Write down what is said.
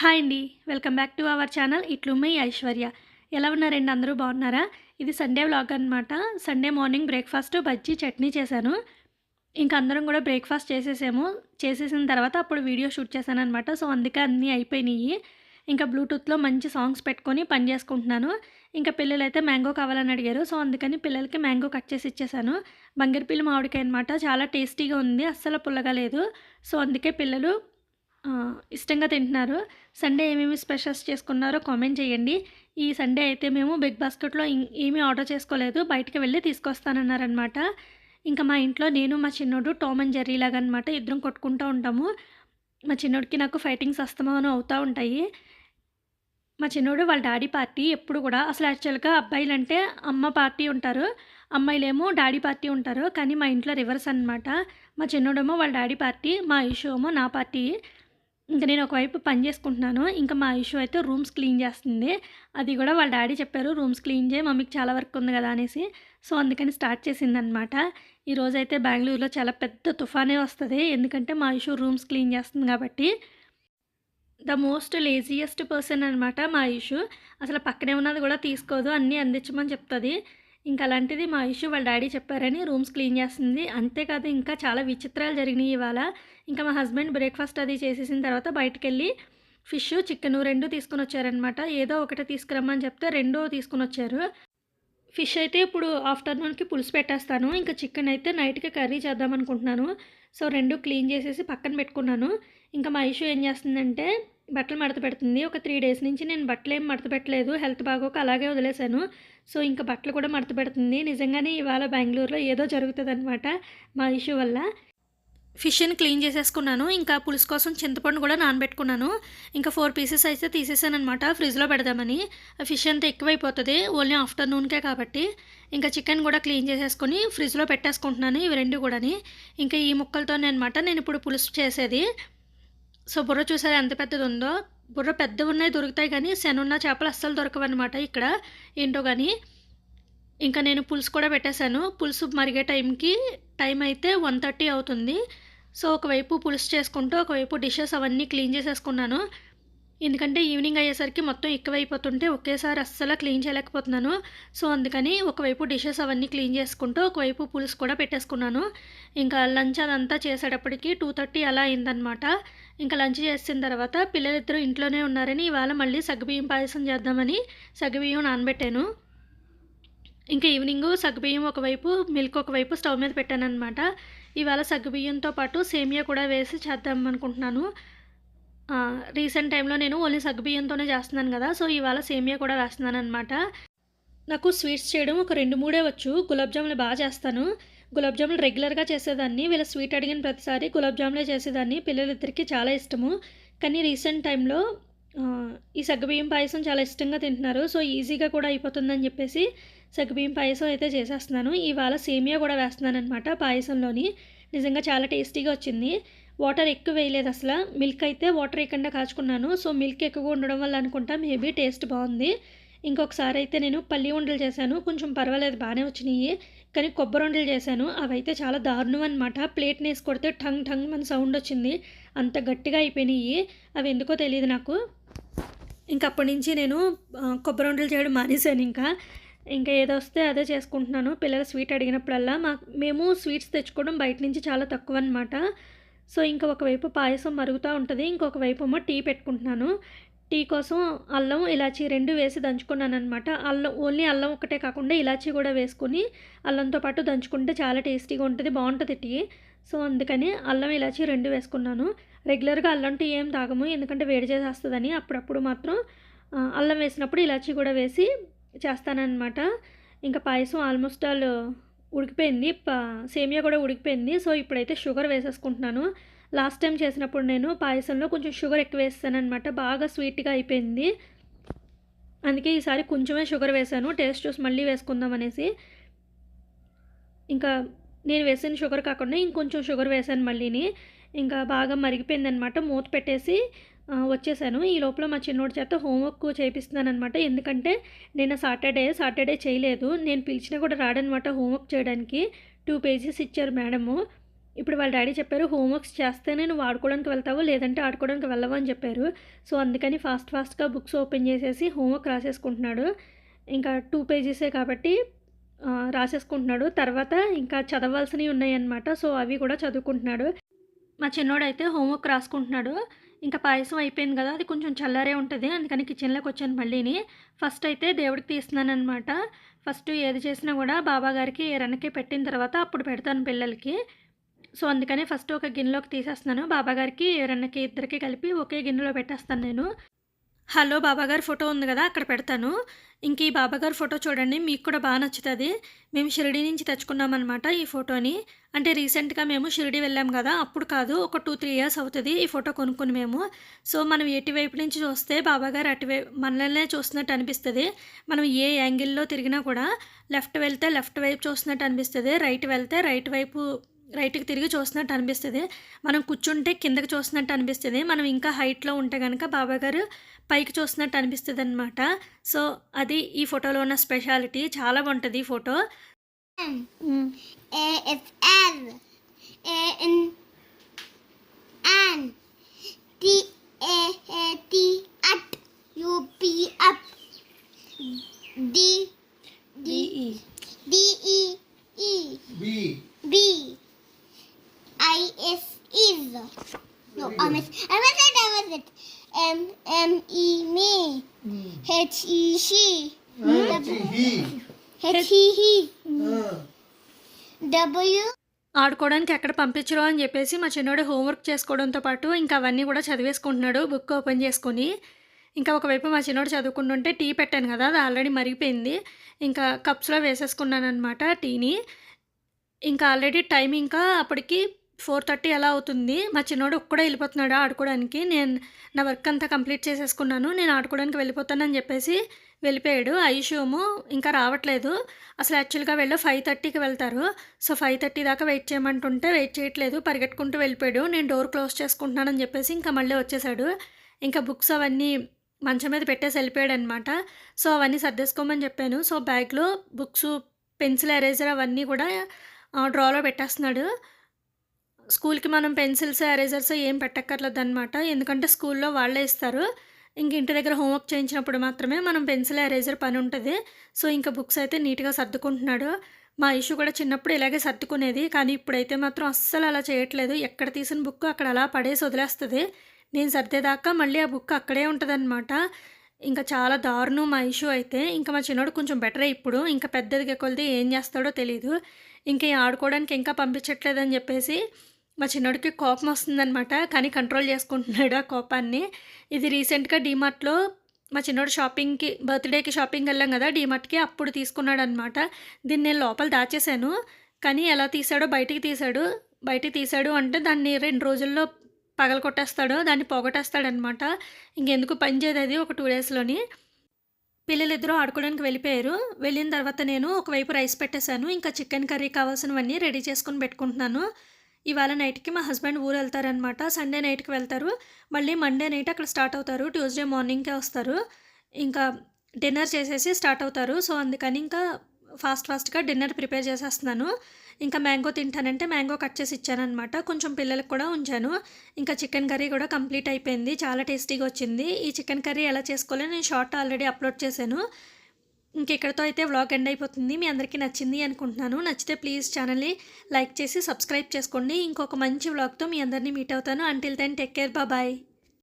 Hi అండి. Welcome back to our channel ఇట్లు మీ ఐశ్వర్య. ఎలా ఉన్నారండి? అందరూ బాగున్నారా? ఇది సండే వ్లాగ్ అనమాట Sunday morning breakfast bajji chutney చేశాను. ఇంకా అందరం కూడా బ్రేక్ఫాస్ట్ చేసేసాము. చేసేసిన తర్వాత అప్పుడు వీడియో షూట్ చేశాను అనమాట సో అందుకే అన్నీ అయిపోయినాయి. ఇంకా బ్లూటూత్లో మంచి సాంగ్స్ పెట్టుకొని పని చేసుకుంటున్నాను. ఇంకా పిల్లలు అయితే మ్యాంగో కావాలని అడిగారు. సో అందుకని పిల్లలకి మ్యాంగో కట్ చేసి ఇచ్చేసాను బంగిరిపిల్లి మామిడికాయ అనమాట చాలా టేస్టీగా ఉంది. అస్సలు పుల్లగా లేదు. సో అందుకే పిల్లలు ఇష్టంగా తింటున్నారు. సండే ఏమేమి స్పెషల్స్ చేసుకున్నారో కామెంట్ చేయండి. ఈ సండే అయితే మేము బిగ్ బాస్కెట్లో ఏమీ ఆర్డర్ చేసుకోలేదు. బయటకు వెళ్ళి తీసుకొస్తానన్నారనమాట ఇంకా మా ఇంట్లో నేను మా చిన్నోడు టామ్ అండ్ జెర్రీ లాగా అనమాట ఇద్దరం కొట్టుకుంటూ ఉంటాము. మా చిన్నోడికి నాకు ఫైటింగ్స్ అస్తమానం అవుతూ ఉంటాయి. మా చిన్నోడు వాళ్ళ డాడీ పార్టీ ఎప్పుడు కూడా అసలు యాక్చువల్గా అబ్బాయిలు అంటే అమ్మ పార్టీ ఉంటారు. అమ్మాయిలేమో డాడీ పార్టీ ఉంటారు. కానీ మా ఇంట్లో రివర్స్ అనమాట మా చిన్నోడేమో వాళ్ళ డాడీ పార్టీ మా ఇషు ఏమో నా పార్టీ. ఇంకా నేను ఒకవైపు పని చేసుకుంటున్నాను. ఇంకా మా ఇష్యూ అయితే రూమ్స్ క్లీన్ చేస్తుంది. అది కూడా వాళ్ళ డాడీ చెప్పారు రూమ్స్ క్లీన్ చేయి మమ్మీకి చాలా వర్క్ ఉంది కదా అనేసి. సో అందుకని స్టార్ట్ చేసిందనమాట. అనమాట ఈరోజైతే బెంగళూరులో చాలా పెద్ద తుఫానే వస్తుంది. ఎందుకంటే మా ఇష్యూ రూమ్స్ క్లీన్ చేస్తుంది కాబట్టి. ద మోస్ట్ లేజియెస్ట్ పర్సన్ అనమాట మా ఇష్యూ. అసలు పక్కనే ఉన్నది కూడా తీసుకోదు అన్నీ అందించమని చెప్తుంది. ఇంకా అలాంటిది మా ఇష్యూ వాళ్ళ డాడీ చెప్పారని రూమ్స్ క్లీన్ చేస్తుంది. అంతేకాదు ఇంకా చాలా విచిత్రాలు జరిగినాయి ఇవాళ. ఇంకా మా హస్బెండ్ బ్రేక్ఫాస్ట్ అది చేసేసిన తర్వాత బయటకు వెళ్ళి ఫిష్ చికెన్ రెండు తీసుకుని వచ్చారనమాట ఏదో ఒకటి తీసుకురమ్మని చెప్తే రెండో తీసుకుని వచ్చారు. ఫిష్ అయితే ఇప్పుడు ఆఫ్టర్నూన్కి పులుసు పెట్టేస్తాను. ఇంకా చికెన్ అయితే నైట్కి కర్రీ చేద్దాం అనుకుంటున్నాను సో రెండు క్లీన్ చేసేసి పక్కన పెట్టుకున్నాను. ఇంకా మా ఇష్యూ ఏం చేస్తుందంటే బట్టలు మడత పెడుతుంది. ఒక త్రీ డేస్ నుంచి నేను బట్టలు ఏం మడత పెట్టలేదు. హెల్త్ బాగోక అలాగే వదిలేశాను. సో ఇంకా బట్టలు కూడా మడత పెడుతుంది. నిజంగానే ఇవాళ బెంగళూరులో ఏదో జరుగుతుంది అనమాట మా ఇష్యూ వల్ల. ఫిష్ని క్లీన్ చేసేసుకున్నాను. ఇంకా పులుసు కోసం చింతపండు కూడా నానబెట్టుకున్నాను. ఇంకా ఫోర్ పీసెస్ అయితే తీసేసాను అనమాట ఫ్రిడ్జ్లో పెడదామని. ఆ ఫిష్ అంతా ఎక్కువైపోతుంది. ఓన్లీ ఆఫ్టర్నూన్కే కాబట్టి. ఇంకా చికెన్ కూడా క్లీన్ చేసేసుకొని ఫ్రిడ్జ్లో పెట్టేసుకుంటున్నాను ఇవి రెండు కూడాని. ఇంకా ఈ ముక్కలతోనే అనమాట నేను ఇప్పుడు పులుసు చేసేది. సో బుర్ర చూసారా ఎంత పెద్దది ఉందో బుర్ర పెద్దవి ఉన్నాయి దొరుకుతాయి కానీ శనున్న చేపలు అస్సలు దొరకవన్నమాట ఇక్కడ. ఏంటో కానీ ఇంకా నేను పులుసు కూడా పెట్టేశాను. పులుసు మరిగే టైంకి టైం అయితే వన్ థర్టీ అవుతుంది. సో ఒకవైపు పులుసు చేసుకుంటూ ఒకవైపు డిషెస్ అవన్నీ క్లీన్ చేసేసుకున్నాను. ఎందుకంటే ఈవినింగ్ అయ్యేసరికి మొత్తం ఎక్కువైపోతుంటే ఒకేసారి అస్సలు క్లీన్ చేయలేకపోతున్నాను. సో అందుకని ఒకవైపు డిషెస్ అవన్నీ క్లీన్ చేసుకుంటూ ఒకవైపు పులుసు కూడా పెట్టేసుకున్నాను. ఇంకా లంచ్ అదంతా చేసేటప్పటికి టూ థర్టీ అలా అయిందనమాట ఇంకా లంచ్ చేసిన తర్వాత పిల్లలిద్దరూ ఇంట్లోనే ఉన్నారని ఇవాళ మళ్ళీ సగ్గుబియ్యం పాయసం చేద్దామని సగ్గుబియ్యం నానబెట్టాను. ఇంకా ఈవినింగ్ సగ్గుబియ్యం ఒకవైపు మిల్క్ ఒకవైపు స్టవ్ మీద పెట్టాను అనమాట ఇవాళ సగ్గుబియ్యంతో పాటు సేమియా కూడా వేసి చేద్దాం అనుకుంటున్నాను రీసెంట్ టైంలో నేను ఓన్లీ సగ్గుబియ్యంతోనే చేస్తున్నాను కదా సో ఇవాళ సేమియా కూడా వేస్తున్నాను అనమాట నాకు స్వీట్స్ చేయడం ఒక రెండు మూడే వచ్చు. గులాబ్ జాములు బాగా చేస్తాను. గులాబ్ జాములు రెగ్యులర్గా చేసేదాన్ని. వీళ్ళ స్వీట్ అడిగిన ప్రతిసారి గులాబ్ జాములే చేసేదాన్ని. పిల్లలిద్దరికీ చాలా ఇష్టము. కానీ రీసెంట్ టైంలో ఈ సగ్గుబియ్యం పాయసం చాలా ఇష్టంగా తింటున్నారు. సో ఈజీగా కూడా అయిపోతుందని చెప్పేసి సగ్గుబియ్యం పాయసం అయితే చేసేస్తున్నాను. ఇవాళ సేమియా కూడా వేస్తున్నాను అనమాట పాయసంలోని. నిజంగా చాలా టేస్టీగా వచ్చింది. వాటర్ ఎక్కువ వేయలేదు అసలు. మిల్క్ అయితే వాటర్ వేయకుండా కాచుకున్నాను. సో మిల్క్ ఎక్కువగా ఉండడం వల్ల అనుకుంటా మేబీ టేస్ట్ బాగుంది. ఇంకొకసారి అయితే నేను పల్లి ఉండలు చేశాను. కొంచెం పర్వాలేదు బాగానే వచ్చినాయి. కానీ కొబ్బరి ఉండలు చేశాను. అవి అయితే చాలా దారుణం అనమాట ప్లేట్ని వేసి కొడితే టంగ్ టంగ్ మన సౌండ్ వచ్చింది. అంత గట్టిగా అయిపోయినాయి. అవి ఎందుకో తెలియదు నాకు. ఇంకా అప్పటి నుంచి నేను కొబ్బరి ఉండలు చేయడం మానేశాను ఇంకా. ఇంకా ఏదో వస్తే అదే చేసుకుంటున్నాను. పిల్లలు స్వీట్ అడిగినప్పుడల్లా మా మేము స్వీట్స్ తెచ్చుకోవడం బయట నుంచి చాలా తక్కువ అనమాట సో ఇంకా ఒకవైపు పాయసం మరుగుతూ ఉంటుంది ఇంకొక వైపు ఏమో టీ పెట్టుకుంటున్నాను. టీ కోసం అల్లం ఇలాచీ రెండు వేసి దంచుకున్నాను అనమాట అల్లం ఓన్లీ అల్లం ఒకటే కాకుండా ఇలాచి కూడా వేసుకుని అల్లంతో పాటు దంచుకుంటే చాలా టేస్టీగా ఉంటుంది బాగుంటుంది టీ. సో అందుకని అల్లం ఇలాచీ రెండు వేసుకున్నాను. రెగ్యులర్గా అల్లం టీ ఏం తాగము ఎందుకంటే వేడి చేసేస్తుందని అప్పుడప్పుడు మాత్రం అల్లం వేసినప్పుడు ఇలాచి కూడా వేసి చేస్తానన్నమాట. ఇంకా పాయసం ఆల్మోస్ట్ ఆల్ ఉడికిపోయింది. సేమియా కూడా ఉడికిపోయింది. సో ఇప్పుడైతే షుగర్ వేసేసుకుంటున్నాను. లాస్ట్ టైం చేసినప్పుడు నేను పాయసంలో కొంచెం షుగర్ ఎక్కువ వేస్తాను అనమాట బాగా స్వీట్గా అయిపోయింది. అందుకే ఈసారి కొంచెమే షుగర్ వేసాను. టేస్ట్ చూసి మళ్ళీ వేసుకుందాం అనేసి. ఇంకా నేను వేసిన షుగర్ కాకుండా ఇంకొంచెం షుగర్ వేసాను మళ్ళీని. ఇంకా బాగా మరిగిపోయింది అనమాట మూత పెట్టేసి వచ్చేసాను. ఈ లోపల మా చిన్నోడి చేత హోంవర్క్ చేపిస్తున్నాను అనమాట ఎందుకంటే నేను సాటర్డే సాటర్డే చేయలేదు. నేను పిలిచినా కూడా రాడనమాట హోంవర్క్ చేయడానికి. టూ పేజెస్ ఇచ్చారు మేడము. ఇప్పుడు వాళ్ళ డాడీ చెప్పారు హోంవర్క్స్ చేస్తేనే నువ్వు ఆడుకోవడానికి వెళ్తావు? లేదంటే ఆడుకోవడానికి వెళ్ళవు? అని చెప్పారు. సో అందుకని ఫాస్ట్ ఫాస్ట్గా బుక్స్ ఓపెన్ చేసేసి హోంవర్క్ రాసేసుకుంటున్నాడు. ఇంకా టూ పేజెసే కాబట్టి రాసేసుకుంటున్నాడు. తర్వాత ఇంకా చదవాల్సినవి ఉన్నాయన్నమాట. సో అవి కూడా చదువుకుంటున్నాడు. మా చిన్నోడైతే హోంవర్క్ రాసుకుంటున్నాడు. ఇంకా పాయసం అయిపోయింది కదా అది కొంచెం చల్లారే ఉంటుంది. అందుకని కిచెన్లోకి వచ్చాను మళ్ళీని. ఫస్ట్ అయితే దేవుడికి తీస్తున్నాను అనమాట ఫస్ట్ ఏది చేసినా కూడా బాబాగారికి ఎరనకే పెట్టిన తర్వాత అప్పుడు పెడతాను పిల్లలకి. సో అందుకనే ఫస్ట్ ఒక గిన్నెలోకి తీసేస్తున్నాను. బాబాగారికి ఎరన్నకి రన్నకి ఇద్దరికి కలిపి ఒకే గిన్నెలో పెట్టేస్తాను నేను. హలో బాబాగారి ఫోటో ఉంది కదా అక్కడ పెడతాను. ఇంక ఈ బాబాగారి ఫోటో చూడండి మీకు కూడా బాగా నచ్చుతుంది. మేము షిరిడి నుంచి తెచ్చుకున్నామన్నమాట ఈ ఫోటోని. అంటే రీసెంట్గా మేము షిరిడి వెళ్ళాం కదా అప్పుడు కాదు ఒక టూ త్రీ ఇయర్స్ అవుతుంది ఈ ఫోటో కొనుక్కుని మేము. సో మనం ఎటువైపు నుంచి చూస్తే బాబాగారు అటువైపు మనల్నే చూస్తున్నట్టు అనిపిస్తుంది. మనం ఏ యాంగిల్లో తిరిగినా కూడా లెఫ్ట్ వెళ్తే లెఫ్ట్ వైపు చూస్తున్నట్టు అనిపిస్తుంది రైట్ వెళ్తే రైట్ వైపు రైట్కి తిరిగి చూస్తున్నట్టు అనిపిస్తుంది. మనం కూర్చుంటే కిందకి చూస్తున్నట్టు అనిపిస్తుంది. మనం ఇంకా హైట్లో ఉంటే కనుక బాబా గారు పైకి చూస్తున్నట్టు అనిపిస్తుంది అనమాట సో అది ఈ ఫోటోలో ఉన్న స్పెషాలిటీ. చాలా బాగుంటుంది ఈ photo. I I it I miss it M M E me H E she H he. H W. ఆడుకోవడానికి ఎక్కడ పంపించరు అని చెప్పేసి మా చిన్నోడు హోంవర్క్ చేసుకోవడంతో పాటు ఇంకా అవన్నీ కూడా చదివేసుకుంటున్నాడు బుక్ ఓపెన్ చేసుకొని. ఇంకా ఒకవైపు మా చిన్నోడు చదువుకుంటుంటే టీ పెట్టాను కదా అది ఆల్రెడీ మరిగిపోయింది. ఇంకా కప్స్లో వేసేసుకున్నాను అనమాట టీని. ఇంకా ఆల్రెడీ టైం ఇంకా అప్పటికి ఫోర్ థర్టీ అలా అవుతుంది. మా చిన్నోడు ఒక్కడే వెళ్ళిపోతున్నాడు ఆడుకోవడానికి. నేను నా వర్క్ అంతా కంప్లీట్ చేసేసుకున్నాను. నేను ఆడుకోవడానికి వెళ్ళిపోతానని చెప్పేసి వెళ్ళిపోయాడు. ఐషోము ఇంకా రావట్లేదు. అసలు యాక్చువల్గా వెళ్ళి ఫైవ్ థర్టీకి వెళ్తారు. సో ఫైవ్ థర్టీ దాకా వెయిట్ చేయమంటుంటే వెయిట్ చేయట్లేదు. పరిగెట్టుకుంటూ వెళ్ళిపోయాడు. నేను డోర్ క్లోజ్ చేసుకుంటున్నానని చెప్పేసి ఇంకా మళ్ళీ వచ్చేసాడు. ఇంకా బుక్స్ అవన్నీ మంచం మీద పెట్టేసి వెళ్ళిపోయాడు అనమాట సో అవన్నీ సర్దేసుకోమని చెప్పాను. సో బ్యాగ్లో బుక్స్ పెన్సిల్ ఎరేజర్ అవన్నీ కూడా డ్రాలో పెట్టేస్తున్నాడు. స్కూల్కి మనం పెన్సిల్స్ ఎరేజర్స్ ఏం పెట్టక్కర్లేదు అనమాట ఎందుకంటే స్కూల్లో వాళ్ళే ఇస్తారు. ఇంక ఇంటి దగ్గర హోంవర్క్ చేయించినప్పుడు మాత్రమే మనం పెన్సిల్ ఎరేజర్ పని ఉంటుంది. సో ఇంకా బుక్స్ అయితే నీట్గా సర్దుకుంటున్నాడు. మా ఇష్యూ కూడా చిన్నప్పుడు ఇలాగే సర్దుకునేది. కానీ ఇప్పుడైతే మాత్రం అస్సలు అలా చేయట్లేదు. ఎక్కడ తీసిన బుక్ అక్కడ అలా పడేసి వదిలేస్తుంది. నేను సర్దేదాకా మళ్ళీ ఆ బుక్ అక్కడే ఉంటుందన్నమాట. ఇంకా చాలా దారుణం మా ఇష్యూ అయితే. ఇంకా మా చిన్నోడు కొంచెం బెటరే ఇప్పుడు. ఇంకా పెద్దదిగా కొలిది ఏం చేస్తాడో తెలియదు ఇంకా ఆడుకోవడానికి ఇంకా పంపించట్లేదని చెప్పేసి మా చిన్నోడికి కోపం వస్తుందనమాట కానీ కంట్రోల్ చేసుకుంటున్నాడు ఆ కోపాన్ని. ఇది రీసెంట్గా డీమార్ట్లో మా చిన్నోడు షాపింగ్కి బర్త్డేకి షాపింగ్ వెళ్ళాం కదా డీమార్ట్కి అప్పుడు తీసుకున్నాడు అనమాట దీన్ని నేను లోపల దాచేశాను కానీ ఎలా తీసాడో బయటికి తీసాడు బయటికి తీసాడు అంటే దాన్ని రెండు రోజుల్లో పగల కొట్టేస్తాడు దాన్ని పోగొట్టేస్తాడనమాట ఇంకెందుకు పని చేయదు అది ఒక టూ డేస్లోని పిల్లలిద్దరూ ఆడుకోవడానికి వెళ్ళిపోయారు. వెళ్ళిన తర్వాత నేను ఒకవైపు రైస్ పెట్టేశాను ఇంకా చికెన్ కర్రీ కావాల్సినవన్నీ రెడీ చేసుకుని పెట్టుకుంటున్నాను. ఇవాళ నైట్కి మా హస్బెండ్ ఊరు వెళ్తారనమాట సండే నైట్కి వెళ్తారు. మళ్ళీ మండే నైట్ అక్కడ స్టార్ట్ అవుతారు. ట్యూస్డే మార్నింగ్కే వస్తారు. ఇంకా డిన్నర్ చేసేసి స్టార్ట్ అవుతారు. సో అందుకని ఇంకా ఫాస్ట్ ఫాస్ట్గా డిన్నర్ ప్రిపేర్ చేసేస్తున్నాను. ఇంకా మ్యాంగో తింటానంటే మ్యాంగో కట్ చేసి ఇచ్చానమాట కొంచెం పిల్లలకు కూడా ఉంచాను. ఇంకా చికెన్ కర్రీ కూడా కంప్లీట్ అయిపోయింది. చాలా టేస్టీగా వచ్చింది. ఈ చికెన్ కర్రీ ఎలా చేసుకోవాలో నేను షార్ట్ ఆల్రెడీ అప్లోడ్ చేశాను. ఇంక ఇక్కడతో అయితే వ్లాగ్ ఎండ్ అయిపోతుంది. మీ అందరికీ నచ్చింది అనుకుంటున్నాను. నచ్చితే ప్లీజ్ ఛానల్ని లైక్ చేసి సబ్స్క్రైబ్ చేసుకోండి. ఇంకొక మంచి వ్లాగ్తో మీ అందరినీ మీట్ అవుతాను. Until then take care bye